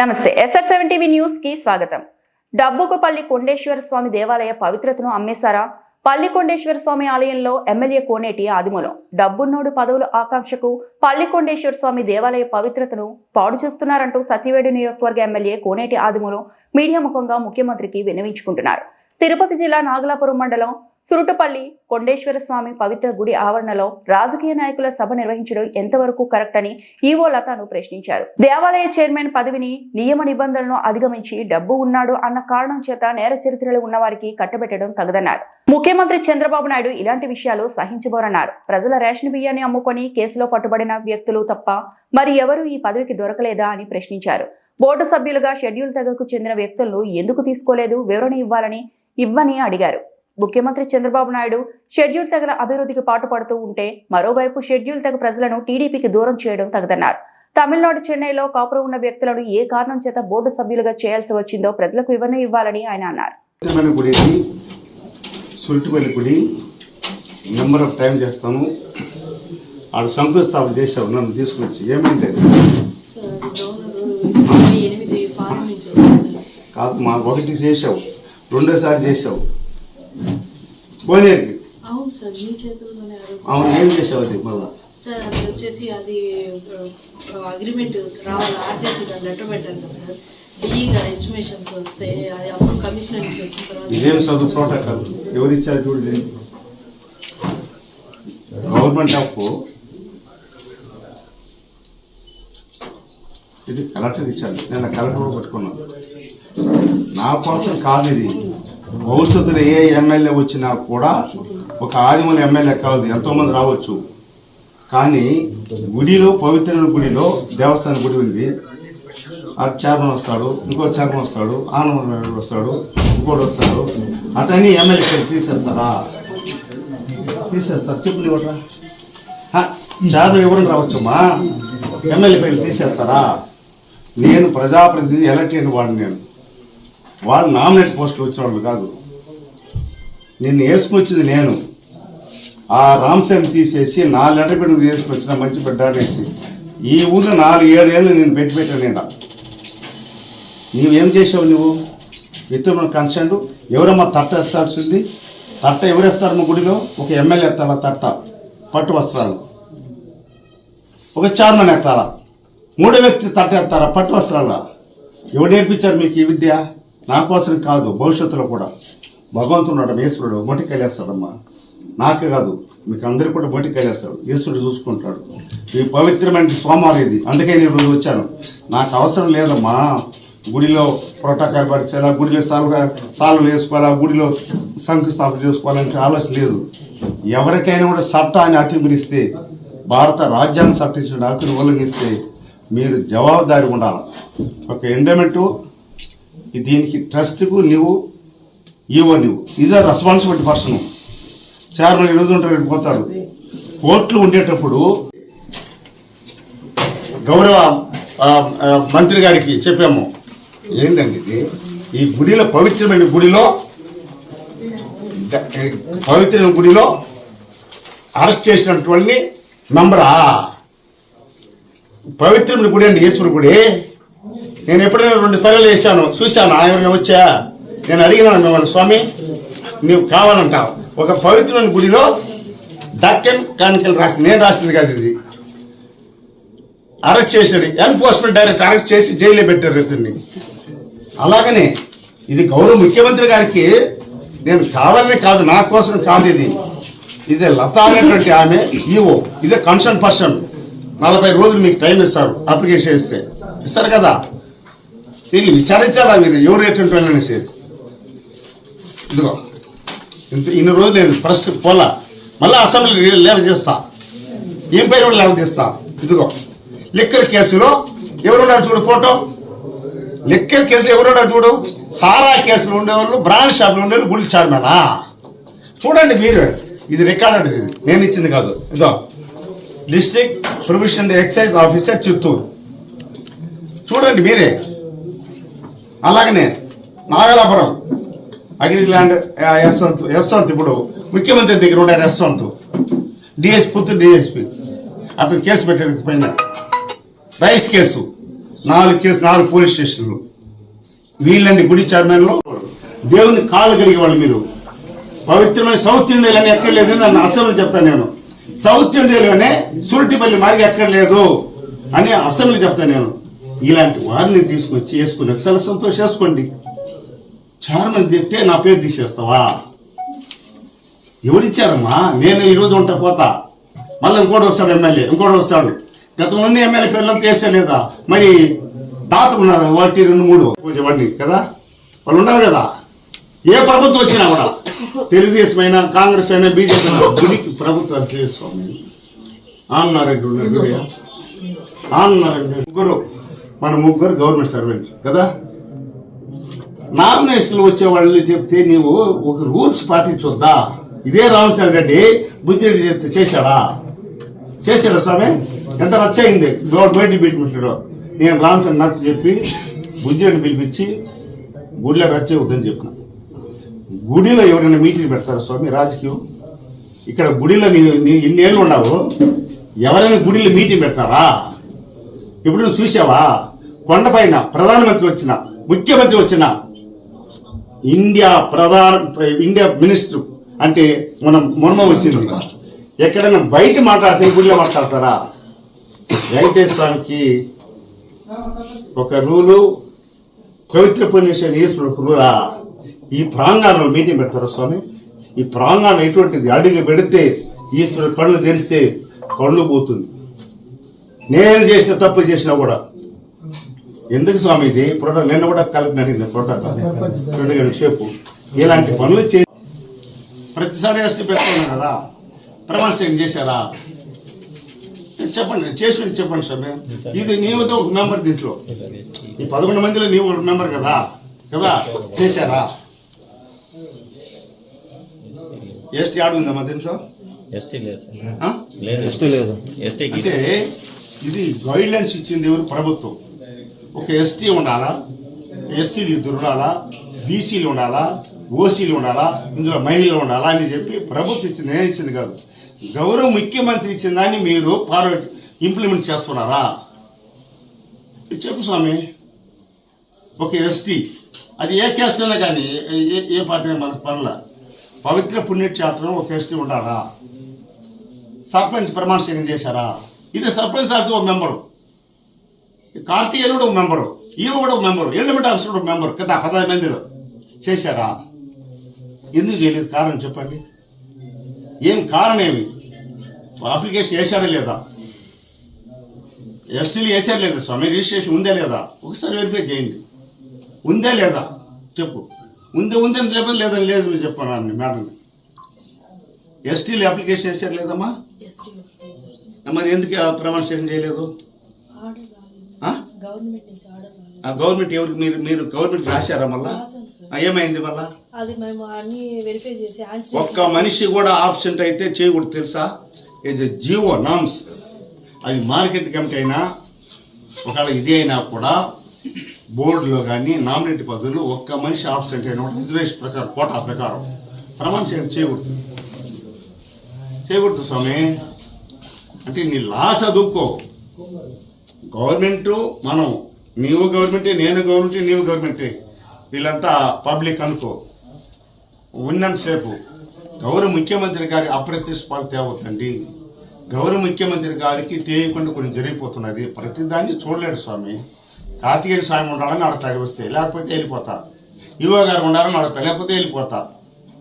నమస్తే SR seven TV న్యూస్కి స్వాగతం. డబ్బుకుపల్లి కొండేశ్వర స్వామి దేవాలయ పవిత్రతను అమ్మేశారా? పల్లి కొండేశ్వర స్వామి ఆలయంలో ఎమ్మెల్యే కోనేటి ఆదిమూలం. డబ్బున్నోడు పదవుల ఆకాంక్షకు పల్లి కొండేశ్వర స్వామి దేవాలయ పవిత్రతను పాడు చేస్తున్నారంటూ సత్యవేడు నియోజకవర్గ ఎమ్మెల్యే కోనేటి ఆదిమూలం మీడియా ముఖంగా ముఖ్యమంత్రికి విన్నవించుకుంటున్నారు. తిరుపతి జిల్లా నాగలాపురం మండలం సురుటుపల్లి కొండేశ్వర స్వామి పవిత్ర గుడి ఆవరణలో రాజకీయ నాయకుల సభ నిర్వహించడం ఎంతవరకు కరెక్ట్ అని ఈవో లతాను ప్రశ్నించారు. దేవాలయ చైర్మన్ పదవిని నియమ నిబంధనలను అధిగమించి డబ్బు ఉన్నాడు అన్న కారణం చేత నేర చరిత్రలు ఉన్నవారికి కట్టబెట్టడం తగదన్నారు. ముఖ్యమంత్రి చంద్రబాబు నాయుడు ఇలాంటి విషయాలు సహించబోరన్నారు. ప్రజల రేషన్ బియ్యాన్ని అమ్ముకొని కేసులో పట్టుబడిన వ్యక్తులు తప్ప మరి ఎవరు ఈ పదవికి దొరకలేదా అని ప్రశ్నించారు. బోర్డు సభ్యులుగా షెడ్యూల్ తెగకు చెందిన వ్యక్తులను ఎందుకు తీసుకోలేదు? వివరణ ఇవ్వాలని ఇవ్వని అడిగారు. ముఖ్యమంత్రి చంద్రబాబు నాయుడు షెడ్యూల్ తెగల అభివృద్ధికి పాటుపడుతూ ఉంటే మరోవైపు షెడ్యూల్ తెగ ప్రజలను టీడీపీకి దూరం చేయడం తగదన్నారు. తమిళనాడు చెన్నైలో కాపురం ఉన్న వ్యక్తులను ఏ కారణం చేత బోర్డు సభ్యులుగా చేయాల్సి వచ్చిందో ప్రజలకు వివరణ ఇవ్వాలని ఆయన అన్నారు. గుడి నెంబర్ ఆఫ్ టైం చేస్తాను ఆడ శంకుస్థాపన చేసావు నన్ను తీసుకొచ్చి. ఏమైంది కాదు మా ఒకటి చేసావు రెండోసారి చేసావు పోనేరికి అవును సార్ మీ చేతుల్లోనే అవును ఏం చేసావు అది మళ్ళా? సార్ అది వచ్చేసి అది అగ్రిమెంట్ రావాలి ఆర్జేసీ గారు లెటర్ పెట్టారు కదా సార్. డిఈ గారు ఎస్టిమేషన్స్ వస్తే అది అప్పుడు కమిషనర్ నుంచి వచ్చిన తర్వాత ఇదేం చదువు ప్రోటోకాల్ ఎవరు ఇచ్చారు చూడు ఇది. గవర్నమెంట్ ఆఫ్ ఇది కలెక్టర్ ఇచ్చాను నేను కలెక్టర్ కూడా పట్టుకున్నాను. నా కోసం కాదు ఇది. భవిష్యత్తులో ఏ ఎమ్మెల్యే వచ్చినా కూడా ఒక ఆదిమల ఎమ్మెల్యే కాదు ఎంతో మంది రావచ్చు. కానీ గుడిలో పవిత్రమైన గుడిలో దేవస్థాన గుడి ఉంది. అటు చైర్మన్ వస్తాడు ఇంకో చైర్మన్ వస్తాడు ఆనంద వస్తాడు ఇంకోటి వస్తాడు. అటని ఎమ్మెల్యే తీసేస్తారా? తీసేస్తారు చెప్పు ఇవ్వట్రా చైర్మన్ ఎవరు రావచ్చమ్మా? ఎమ్మెల్యే పేరు తీసేస్తారా? నేను ప్రజాప్రతినిధి ఎలక్ట్ అయిన వాడిని నేను. వాళ్ళు నామినేట్ పోస్టులు వచ్చేవాళ్ళు కాదు. నిన్ను వేసుకొచ్చింది నేను. ఆ రామ్సేన్ తీసేసి నా లెటర్ పెట్టి వేసుకొచ్చిన మంచి బిడ్డ అనేసి. ఈ ఊళ్ళో నాలుగు ఏడేళ్ళు నేను పెట్టి పెట్టాను నేను నీవేం చేసావు నువ్వు? విత్తనం కన్సర్న్ ఎవరమ్మా తట్ట ఎత్తాల్సింది తట్ట ఎవరు మా గుడిలో? ఒక ఎమ్మెల్యే ఎత్తాలా తట్ట? పట్టు వస్త్రాలు. ఒక చైర్మన్ ఎత్తాలా? మూడో వ్యక్తి తట్ట ఎత్తారా పట్టు వస్త్రాల? ఎవరు నేర్పించారు మీకు ఈ విద్య? నా కోసం కాదు భవిష్యత్తులో కూడా. భగవంతుడు ఈశ్వరుడు మొటికెళ్ళేస్తాడమ్మా నాకు కాదు మీకు అందరికీ కూడా మొటికెళ్ళేస్తాడు ఈశ్వరుడు చూసుకుంటాడు. ఈ పవిత్రమైన సోమవారం ఇది అందుకే నేను రోజు వచ్చాను. నాకు అవసరం లేదమ్మా. గుడిలో ప్రోటోకాల్ పరిచేలా గుడిలో సాల్వ సాల్వలు వేసుకోవాలా గుడిలో శంకుస్థాపన చేసుకోవాలంటే ఆలోచన లేదు. ఎవరికైనా కూడా చట్టాన్ని అతిమిరిస్తే భారత రాజ్యాంగం చట్టించిన హక్కును ఉల్లంఘిస్తే మీరు జవాబుదారి ఉండాలి. ఒక ఎండమెంటు దీనికి ట్రస్ట్కు నువ్వు ఈవో నువ్వు is a responsibility person chairman ఈరోజు ఉంటారు పోతారు కోర్టులు ఉండేటప్పుడు గౌరవ మంత్రి గారికి చెప్పాము. ఏంటండి ఇది? ఈ గుడిలో పవిత్రమైన గుడిలో పవిత్రమైన గుడిలో అరెస్ట్ చేసినటువంటి మెంబరా? పవిత్రమైన గుడి అండి ఈశ్వర గుడి. నేను ఎప్పుడైనా రెండు పనులు వేసాను చూశాను ఆయన వచ్చా? నేను అడిగినాను మిమ్మల్ని స్వామి నీవు కావాలంటావు. ఒక పవిత్రమైన గుడిలో డక్కన్ కానికలు రాసి నేను రాసింది కాదు ఇది. అరెస్ట్ చేశాడు ఎన్ఫోర్స్మెంట్ డైరెక్ట్ అరెస్ట్ చేసి జైల్లో పెట్టారు ఇతన్ని. అలాగనే ఇది గౌరవ ముఖ్యమంత్రి గారికి నేను కావాలని కాదు నా కోసం కాదు ఇది. ఇది లత అనేటువంటి ఆమె ఈవో ఇదే కన్సర్న్ పర్సన్ నలభై రోజులు మీకు టైం ఇస్తారు అప్లికేషన్ ఇస్తే ఇస్తారు కదా? దీన్ని విచారించాలా మీరు? ఎవరు ఎటువంటి వాళ్ళు అనేసి ఇదిగో ఇంత ఇన్ని రోజులు నేను ఫస్ట్ పోలా. మళ్ళీ అసెంబ్లీ లేవ చేస్తా. ఏం పైన కూడా లేవ చేస్తా? ఇదిగో లిక్కర్ కేసులో ఎవరున్నారు చూడు ఫోటో? లిక్కర్ కేసులో ఎవరున్నారు చూడు? సారా కేసులో ఉండేవాళ్ళు బ్రాండ్ షాప్లో ఉండేవాళ్ళు గుడి చార్మేనా చూడండి మీరు. ఇది రికార్డ్ ఇది. నేను ఇచ్చింది కాదు. ఇదో district provision excise officer Chittoor. చూడండి మీరే. అలాగనే నాగలాపురం అగ్రిల్యాండ్ యశ్వంత్ యశ్వంత్ ఇప్పుడు ముఖ్యమంత్రి దగ్గర ఉన్నాడు యశ్వంత్. డిఎస్ పుత్తూరు డిఎస్పి అతను కేసు పెట్టాడు పైన. Rice case. నాలుగు కేసు నాలుగు పోలీస్ స్టేషన్లు. వీళ్ళండి గుడి చైర్మన్లు. దేవుని కాలు కడిగే వాళ్ళు మీరు. పవిత్రమైన సౌత్ ఇండియాలో అని లేదు నన్ను అసెంబ్లీ చెప్తాను నేను. సౌత్ ఇండియాలోనే సురటిపల్లి మార్గం లేదు అని అసెంబ్లీ చెప్తాను నేను. ఇలాంటి వారిని తీసుకొచ్చి వేసుకుని చాలా సంతోషేసుకోండి చార్మని చెప్తే నా పేరు తీసేస్తావా? ఎవరిచ్చారమ్మా? నేను ఈరోజు ఉంటా పోతా. మళ్ళీ ఇంకోటి వస్తాడు ఎమ్మెల్యే ఇంకోటి వస్తాడు. గత ఎమ్మెల్యే పిల్లలు లేదా? మరి తాత ఉన్నారు ఒకటి రెండు మూడు. ఇవ్వండి కదా? వాళ్ళు ఉన్నారు కదా? ఏ ప్రభుత్వం వచ్చినా కూడా తెలుగుదేశం అయినా కాంగ్రెస్ అయినా బీజేపీ అయినా గుడికి ప్రభుత్వాలు చేస్తాం ఆన్నారెడ్డి ఉన్నారు ఆన్నారెడ్డి ముగ్గురు. మన ముగ్గురు గవర్నమెంట్ సర్వెంట్ కదా? నామినేషన్లు వచ్చే వాళ్ళని చెప్తే నీవు ఒక రూల్స్ పాటించొద్దా ఇదే రామచంద్ర రెడ్డి బుద్ధిరెడ్డి చెప్తే చేశాడా? చేశాడా స్వామి? ఎంత రచ్చయింది? గౌడ్ బయట పెట్టుకుంటాడు నేను రామచంద్ర నచ్చ చెప్పి బుద్ధిరెడ్డి పిలిపించి గుడిలో రచ్చ వద్దని చెప్పిన. గుడిలో ఎవరైనా మీటింగ్ పెడతారా స్వామి? రాజకీయం. ఇక్కడ గుడిలో నీ నీ ఇన్నేళ్ళు ఉండవు ఎవరైనా గుడిలో మీటింగ్ పెడతారా? ఇప్పుడు నువ్వు చూసావా? కొండపైన ప్రధానమంత్రి వచ్చిన ముఖ్యమంత్రి వచ్చిన ఇండియా ప్రధాన ఇండియా మినిస్టర్ అంటే మనం మొన్న వచ్చింది ఎక్కడైనా బయట మాట్లాడితే గుళ్ళో మాట్లాడతారా? వెంకటేశ్వర స్వామికి ఒక రూలు పవిత్ర పుణ్యేశ్వర ఈశ్వరుడు రూలా. ఈ ప్రాంగణంలో మీటింగ్ పెడతారా స్వామి? ఈ ప్రాంగణం ఎటువంటిది? అడుగు పెడితే ఈశ్వరుడు కళ్ళు తెరిస్తే కళ్ళు పోతుంది. నేను చేసిన తప్పు చేసినా కూడా ఎందుకు స్వామి ఇది ప్రోటోకాల్ నిన్న కూడా కలిపి అడిగిన ప్రోటోకాల్ రెండు గంటల సేపు ఇలాంటి పనులు చే ప్రతిసారి ఎస్టీ పెట్టుకున్నాం కదా ప్రమాణ స్వీకారం చేశారా చెప్పండి చేసి చెప్పండి స్వామి ఇది నీవుతో ఒక మెంబర్ దీంట్లో. ఈ పదకొండు మందిలో నీవు ఒక మెంబర్ కదా? కదా? చేశారా? ఎస్టీ ఆడుందమ్మా దీంట్లో? ఎస్టీ లేదు సార్ ఎస్టీ లేదు. ఎస్టీకి అంటే ఇది గైడ్ లైన్స్ ఇచ్చింది ఎవరు? ప్రభుత్వం. ఒక ఎస్టీ ఉండాలా? ఎస్సీలు ఇద్దరు ఉండాలా? బీసీలు ఉండాలా? ఓసీలు ఉండాలా? ఇందులో మహిళలు ఉండాలా అని చెప్పి ప్రభుత్వం ఇచ్చిన నేను ఇచ్చింది కాదు. గౌరవ ముఖ్యమంత్రి ఇచ్చిన దాన్ని మీరు ఫార్వర్డ్ ఇంప్లిమెంట్ చేస్తున్నారా? చెప్పు స్వామి. ఒక ఎస్టీ అది ఏ క్యాస్ట్ అయినా కానీ ఏ ఏ పార్టీ మన పనుల పవిత్ర పుణ్యక్షేత్రం ఒక ఎస్టీ ఉండాలా? సర్పంచ్ ప్రమాణ స్వీకారం చేశారా? ఇది సర్పంచ్ ఆఫీస్ ఒక మెంబరు కార్తీయులు కూడా ఒక మెంబరు ఈమె కూడా ఒక మెంబరు ఎలిమెంట్ ఆఫీసర్ కూడా ఒక మెంబరు. కదా పదహారు మందిలో చేశారా? ఎందుకు చేయలేదు? కారణం చెప్పండి. ఏం కారణం ఏమి? అప్లికేషన్ వేశారా లేదా? ఎస్టీలు వేసారు లేదా? స్వామి రిజిస్ట్రేషన్ ఉందా లేదా? ఒకసారి వెరిఫై చేయండి. ఉందా లేదా? చెప్పు. ఉందే ఉందని చెప్పదు లేదని లేదు మీరు చెప్పాను మేడం ఎస్టీలు అప్లికేషన్ వేసారు లేదమ్మా? మరి ఎందుకు ప్రమాణ చేయలేదు? గవర్నమెంట్ ఎవరికి మీరు మీరు గవర్నమెంట్ రాశారా మళ్ళా? ఏమైంది మళ్ళా? అది మేము అన్ని వెరిఫై చేసి ఒక్క మనిషి కూడా ఆబ్సెంట్ అయితే చేయకూడదు తెలుసా? ఇది జీవో నామ్స్ అది మార్కెట్ కమిటీ అయినా ఒకవేళ ఇది అయినా కూడా బోర్డులో కానీ నామినేట్ పద్ధతులు ఒక్క మనిషి ఆబ్సెంట్ అయిన రిజర్వేషన్ ప్రకారం కోటా ప్రకారం ప్రమాణ స్వీకారం చేయకూడదు. చేయకూడదు స్వామి. అంటే నీ లా చదువుకో గవర్నమెంట్ మనం నీవు గవర్నమెంటే నేను గవర్నమెంటే నీవు గవర్నమెంటే. వీళ్ళంతా పబ్లిక్ అనుకో. ఉన్నంతసేపు గౌరవ ముఖ్యమంత్రి గారి అప్రత్యక్ష పాలు తేవద్దండి. గౌరవ ముఖ్యమంత్రి గారికి తెలియకుండా కొన్ని జరిగిపోతున్నది. ప్రతిదాన్ని చూడలేడు స్వామి. కార్తికేయ స్వామి ఉండాలని అడతారు వస్తే లేకపోతే వెళ్ళిపోతా. యువ గారు ఉండాలని అడతా లేకపోతే వెళ్ళిపోతా.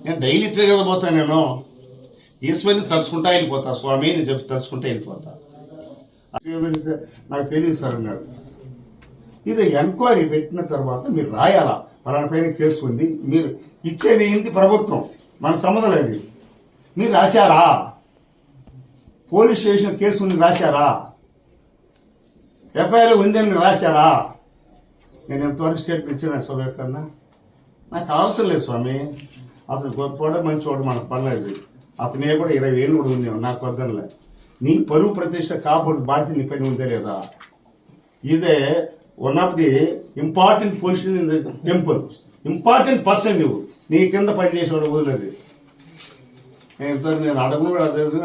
నేను డైలీ తిరగదు పోతా నేను. ఈశ్వరిని తలుచుకుంటా వెళ్ళిపోతా స్వామి అని చెప్పి తలుచుకుంటా వెళ్ళిపోతా. నాకు తెలియదు సార్ అన్నాడు ఇది ఎంక్వైరీ పెట్టిన తర్వాత మీరు రాయాలా? పలానా పైన కేసు ఉంది. మీరు ఇచ్చేది ఏంటి ప్రభుత్వం? మన సంబంధం లేదు. మీరు రాశారా? పోలీస్ స్టేషన్ కేసు ఉంది రాశారా? ఎఫ్ఐఆర్ ఉందని రాశారా? నేను ఎంతవరకు స్టేట్మెంట్ ఇచ్చిన స్వామి కన్నా నాకు అవసరం లేదు స్వామి. అతను గొప్పవాడు మంచివాడు మనకు పర్లేదు అతనే కూడా ఇరవై ఏళ్ళు కూడా ఉంది నాకు వద్దనలే నీ పరువు ప్రతిష్ట కాపాడు బాధ్యత నీ పైన ఉందే లేదా? ఇదే one of the important position in the temple important person నువ్వు నీ కింద పనిచేసేవాడు వదిలేదు. నేను నేను అడగను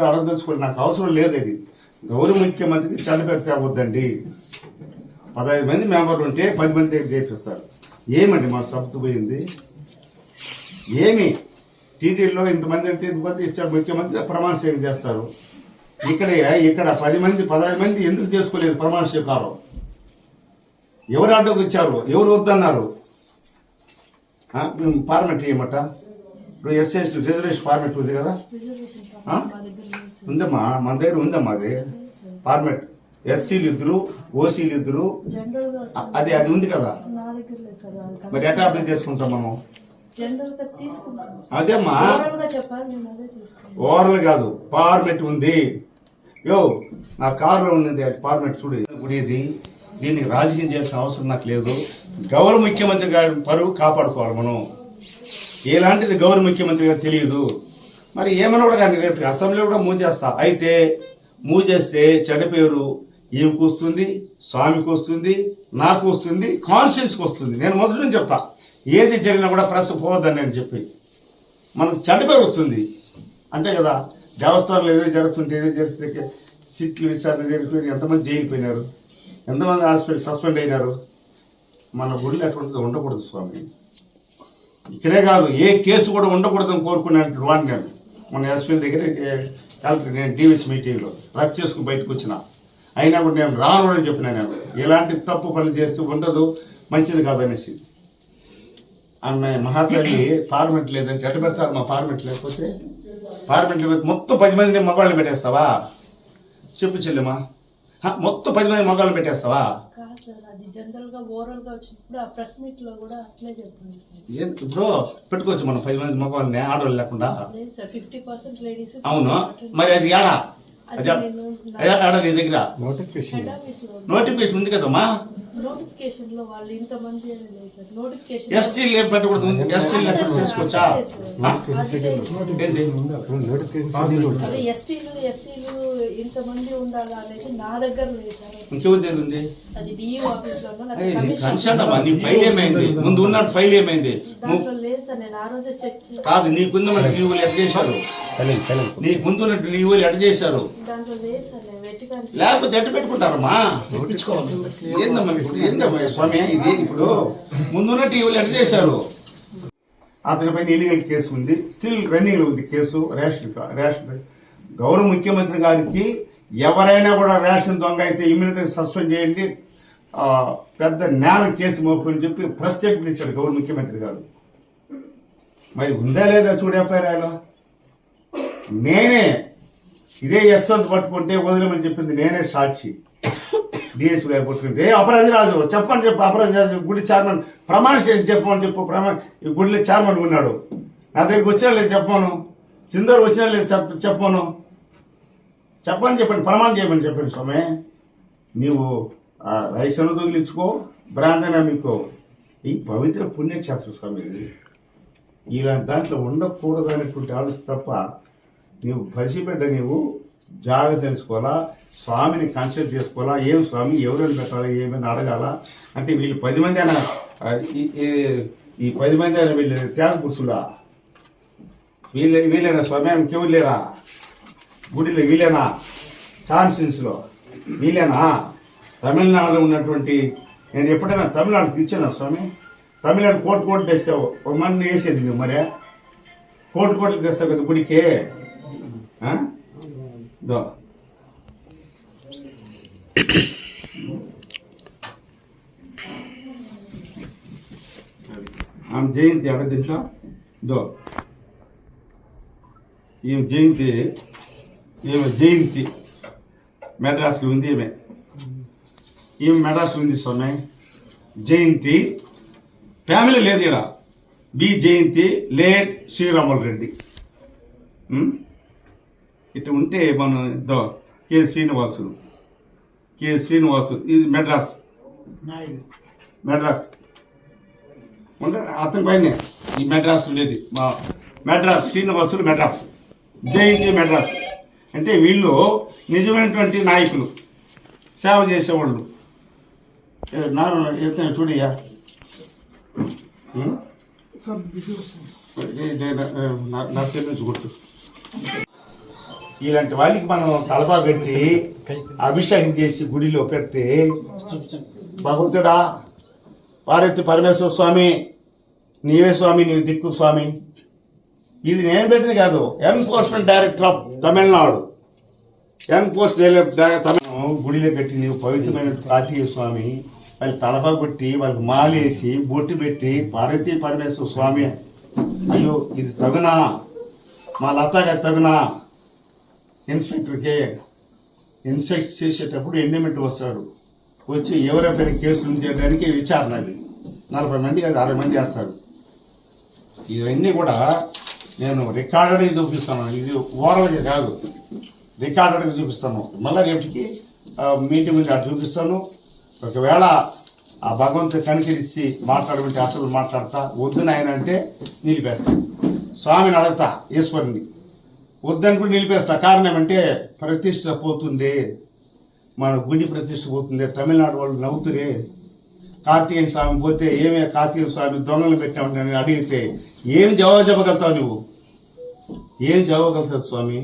అడగదలుచుకోండి నాకు అవసరం లేదు ఇది. గౌరవ ముఖ్యమంత్రికి చెడ్డ పేరు తేవద్దండి పదహైదు మంది మెంబర్లు ఉంటే పది మంది చేపిస్తారు. ఏమండి మా సబ్బు పోయింది? ఏమి? టీటీలో ఇంతమంది అంటే ఇంతమంది ఇచ్చారు ముఖ్యమంత్రి ప్రమాణ స్వీకారం చేస్తారు. ఇక్కడ ఇక్కడ పది మంది పదహైదు మంది ఎందుకు చేసుకోలేదు ప్రమాణ స్వీకారం? ఎవరు అడ్డకు ఇచ్చారు ఎవరు వద్దన్నారు? మేము ఫార్మెట్ ఇవ్వమట ఇప్పుడు ఎస్ఎస్ రిజర్వేషన్ ఫార్మెట్ ఉంది కదా? ఉందమ్మా మన దగ్గర ఉందమ్మా అది. ఫార్మెట్ ఎస్సీలు ఇద్దరు ఓసీలు ఇద్దరు. అది అది ఉంది కదా? మరి ఎట్లా అప్లై చేసుకుంటాం మనం? అదేమ్మా? ఓవరాల్ కాదు ఫార్మెట్ ఉంది. యో నా కారులో ఉన్నది అది ఫార్మెట్ చూడు గుడిది. దీనికి రాజకీయం చేయాల్సిన అవసరం నాకు లేదు. గౌరవ ముఖ్యమంత్రి గారి పరువు కాపాడుకోవాలి మనం. ఎలాంటిది గౌరవ ముఖ్యమంత్రి గారు తెలియదు. మరి ఏమన్నా కూడా కానీ రేపు అసెంబ్లీ కూడా మూవ్ చేస్తా. అయితే మూవ్ చేస్తే చెడ్డ పేరు ఈమెకు వస్తుంది స్వామికి వస్తుంది నాకు వస్తుంది కాన్షియన్స్కి వస్తుంది. నేను మొదటి నుంచి చెప్తా. ఏది జరిగినా కూడా ప్రెస్ పోవద్దని నేను చెప్పి మనకు చెడ్డ పేరు వస్తుంది. అంతే కదా? దేవస్థానంలో ఏదో జరుగుతుంటే ఏదో జరుగుతుంటే సిట్లు విచారణ జరిగిపోయి ఎంతమంది జైలు పోయినారు ఎంతమంది హాస్పిటల్ సస్పెండ్ అయినారు? మన గుడిలో అటువంటిది ఉండకూడదు స్వామి. ఇక్కడే కాదు ఏ కేసు కూడా ఉండకూడదని కోరుకున్నాను వాడిని నేను. మన ఎస్పీ దగ్గర కలెక్టర్ నేను టీవీఎస్ మీటింగ్లో రద్దు చేసుకుని బయటకు వచ్చిన. అయినా కూడా నేను రాను అని చెప్పిన నేను. ఎలాంటి తప్పు పనులు చేస్తూ ఉండదు మంచిది కాదనేసి. ఆమె మహాతల్లి పార్లమెంట్ లేదంటే ఎట్ట పెడతారు? మా పార్లమెంట్ లేకపోతే లేకపోతే మొత్తం పది మందిని మగవాళ్ళని పెట్టేస్తావా? చెప్పు చెల్లెమ్మా. మొత్తం పది మంది మగవాళ్ళని పెట్టేస్తావా? ఇప్పుడు పెట్టుకోవచ్చు మనం పది మంది మగవాళ్ళని ఆడవాళ్ళు లేకుండా. అవును. మరి అది ఏడా? అది నీ దగ్గర. నోటిఫికేషన్ ఉంది. కదమ్మా? నోటిఫికేషన్లో వాళ్ళు ఇంతమంది అని లేదు సార్. నోటిఫికేషన్ ఎస్టీ ఏం పెట్టకూడదు? ఎస్టీ లెక్క చేసుకోవచ్చా? ఆ? ఏంది? అదే ఎస్టీలు ఎస్సీలు ఇంతమంది ఉండాలా అనేది నా దగ్గర లేదు సార్. ఇంకెవరి దగ్గర ఉంది? అది డిఈఓ ఆఫీస్లో ఏయ్, కన్సల్ట్ అమ్మా నీ ఫైల్ ఏమైంది? ముందు ఉన్నట్టు ఫైల్ ఏమైంది? ము- దాంట్లో లేదు సార్ నేను ఆ రోజే చెక్ చేసి కాదు నీకున్నట్టు నీ ఊళ్ళు ఎట్ట చేశారు. నీకు ముందున్నట్టు నీ ఊళ్ళు ఎట్ట చేశారు. లేకపోతే ఎట్ట పెట్టుకుంటారమ్మా? ఏందమ్మా ఇప్పుడు? ఏందమ్మా స్వామి ఇది? ఇప్పుడు ముందున్నట్టు ఈ ఊళ్ళు ఎట్ట చేశారు? అతనిపై ఇల్లీగల్ కేసు ఉంది. స్టిల్ రన్నింగ్ ఉంది కేసు రేషన్ రేషన్. గౌరవ ముఖ్యమంత్రి గారికి ఎవరైనా కూడా రేషన్ దొంగ అయితే ఇమ్మీడియట్గా సస్పెండ్ చేయండి. పెద్ద నేర కేసు మోపని చెప్పి ప్రెస్ స్టేట్మెంట్ ఇచ్చాడు గౌరవ ముఖ్యమంత్రి గారు. మరి ఉందా లేదా చూడు ఎఫ్ఐఆర్లో నేనే ఇదే యశ్వంత్ పట్టుకుంటే వదిలేమని చెప్పింది నేనే సాక్షి. డిఎస్పీ గారు పట్టుకుంటే ఏ అపరాజరాజు చెప్పని చెప్పు అపరాజరాజు గుడి చైర్మన్ ప్రమాణ చేసి చెప్పమని చెప్పు ప్రమాణ ఈ గుడిలో చైర్మన్ ఉన్నాడు. నా దగ్గరికి వచ్చినా లేదు చెప్పాను. సిందూరు వచ్చినా లేదు చెప్ప చెప్పాను. చెప్పని చెప్పండి ప్రమాణం చేయమని చెప్పండి స్వామి. నీవు రైసను తగిలించుకో బ్రాందన మీకు ఈ పవిత్ర పుణ్యక్షేత్ర స్వామి. ఇలాంటి దాంట్లో ఉండకూడదు అనేటువంటి ఆలోచన తప్ప నీవు పసిబిడ్డ నీవు జాగ్రత్త తెలుసుకోవాలా? స్వామిని కన్సల్ట్ చేసుకోవాలా? ఏం స్వామి? ఎవరైనా పెట్టాలా? ఏమైనా అడగాల? అంటే వీళ్ళు పది మంది అయినా ఈ- ఈ- పది మంది అయినా వీళ్ళు త్యాగ కూర్చులా వీళ్ళ వీళ్ళైనా స్వామి? ఇంకెవరు లేరా? గుడిలో వీళ్ళేనా? ఛాన్సెన్స్లో వీళ్ళేనా? తమిళనాడులో ఉన్నటువంటి నేను ఎప్పుడైనా తమిళనాడుకి ఇచ్చానా స్వామి? తమిళనాడు కోటి కోట్లు తెస్తావు. ఒక మంది వేసేది నువ్వు మరే. కోటి కోట్లు తెస్తావు కదా గుడికి. దో. ఆమె జయంతి అక్కడ తెలుసా దో. ఈమె జయంతి ఈమె జయంతి. మెడ్రాస్లో ఉంది ఈమె. ఈమె మెడ్రాస్లో ఉంది స్వామి. జయంతి. ఫ్యామిలీ లేదు ఇక్కడ బి జయంతి లేట్ శ్రీరాములు రెడ్డి. ఉం? ఇట్లా ఉంటే మనం దో కె. శ్రీనివాసు. కె. శ్రీనివాసు ఇది మెడ్రాస్. మెడ్రాస్. ఉంటే అతని పైన. ఈ మెడ్రాస్ ఉండేది. మా మెడ్రాస్ శ్రీనివాసులు మెడ్రాస్. జయంతి మెడ్రాస్. అంటే వీళ్ళు నిజమైనటువంటి నాయకులు. సేవ చేసేవాళ్ళు. నాన్న చూడయ్యా. ఉం? ఏ, ఏ, ఏ, నా- నా చేతి నుంచి గుర్తు. ఇలాంటి వాళ్ళకి మనం తలపా పెట్టి అభిషేకం చేసి గుడిలో పెడితే భగవంతుడా పార్వతి పరమేశ్వర స్వామి నీవే స్వామి నీవు దిక్కు స్వామి. ఇది నేను పెట్టింది కాదు enforcement director of Tamil Nadu enforce Tamil గుడిలో కట్టి నీవు పవిత్రమైన కార్తీక స్వామి. వాళ్ళు తలప కొట్టి వాళ్ళకి మాలేసి బొట్టు పెట్టి పార్వతీ పరమేశ్వర స్వామి. అయ్యో ఇది తగునా? మా లతాగా తగునా? ఇన్స్పెక్టర్ కేఏ ఇన్స్పెక్ట్ చేసేటప్పుడు ఎండమెంట్ వస్తాడు. వచ్చి ఎవరెవరైనా కేసులు చేయడానికి విచారణ అది. నలభై మంది కాదు అరవై మంది వేస్తారు ఇవన్నీ కూడా నేను రికార్డెడ్గా చూపిస్తాను. ఇది ఓరల్గా కాదు. రికార్డెడ్గా చూపిస్తాను. మళ్ళీ రేపటికి మీటింగ్ ఉంది అటు చూపిస్తాను. ఒకవేళ ఆ భగవంతుడు కనికరిసి మాట్లాడమంటే అసలు మాట్లాడతా వద్దు నాయన అంటే నిలిపేస్తా. స్వామిని అడగతా ఈశ్వరుని వద్దని కూడా నిలిపేస్తా. కారణం ఏమంటే ప్రతిష్ట పోతుంది. మన గుడి ప్రతిష్ట పోతుంది. తమిళనాడు వాళ్ళు నవ్వుతురే. కార్తీకేయ స్వామి పోతే ఏమే కార్తీకేయ స్వామి దొంగలు పెట్టామని అడిగితే ఏం జవాబు చెప్పగలుగుతావు నువ్వు? ఏం జవాబగలుగుతావు స్వామి?